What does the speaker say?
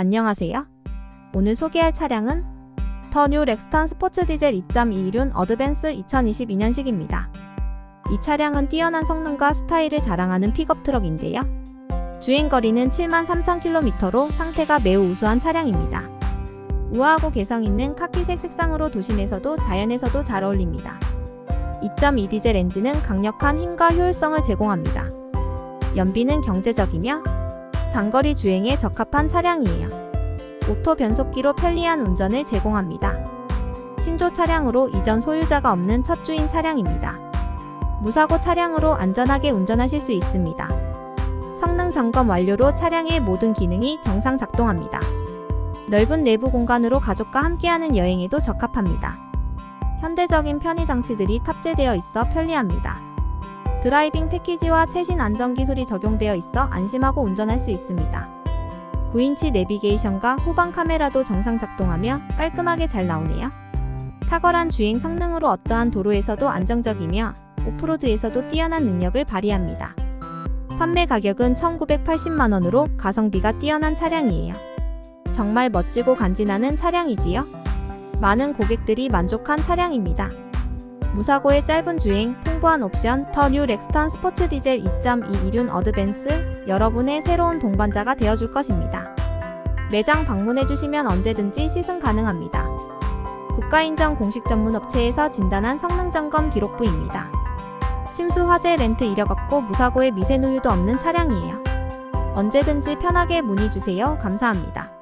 안녕하세요. 오늘 소개할 차량은 더뉴 렉스턴 스포츠 디젤 2.21륜 어드밴스 2022년식입니다. 이 차량은 뛰어난 성능과 스타일을 자랑하는 픽업 트럭인데요. 주행거리는 73,000km로 상태가 매우 우수한 차량입니다. 우아하고 개성 있는 카키색 색상으로 도심에서도 자연에서도 잘 어울립니다. 2.2 디젤 엔진은 강력한 힘과 효율성을 제공합니다. 연비는 경제적이며 장거리 주행에 적합한 차량이에요. 오토 변속기로 편리한 운전을 제공합니다. 신조 차량으로 이전 소유자가 없는 첫 주인 차량입니다. 무사고 차량으로 안전하게 운전하실 수 있습니다. 성능 점검 완료로 차량의 모든 기능이 정상 작동합니다. 넓은 내부 공간으로 가족과 함께하는 여행에도 적합합니다. 현대적인 편의 장치들이 탑재되어 있어 편리합니다. 드라이빙 패키지와 최신 안전 기술이 적용되어 있어 안심하고 운전할 수 있습니다. 9인치 내비게이션과 후방 카메라도 정상 작동하며 깔끔하게 잘 나오네요. 탁월한 주행 성능으로 어떠한 도로에서도 안정적이며 오프로드에서도 뛰어난 능력을 발휘합니다. 판매 가격은 1980만원으로 가성비가 뛰어난 차량이에요. 정말 멋지고 간지나는 차량이지요. 많은 고객들이 만족한 차량입니다. 무사고의 짧은 주행, 풍부한 옵션, 더 뉴 렉스턴 스포츠 디젤 2.21륜 어드밴스, 여러분의 새로운 동반자가 되어줄 것입니다. 매장 방문해주시면 언제든지 시승 가능합니다. 국가인정 공식 전문 업체에서 진단한 성능 점검 기록부입니다. 침수 화재 렌트 이력 없고 무사고에 미세 누유도 없는 차량이에요. 언제든지 편하게 문의 주세요. 감사합니다.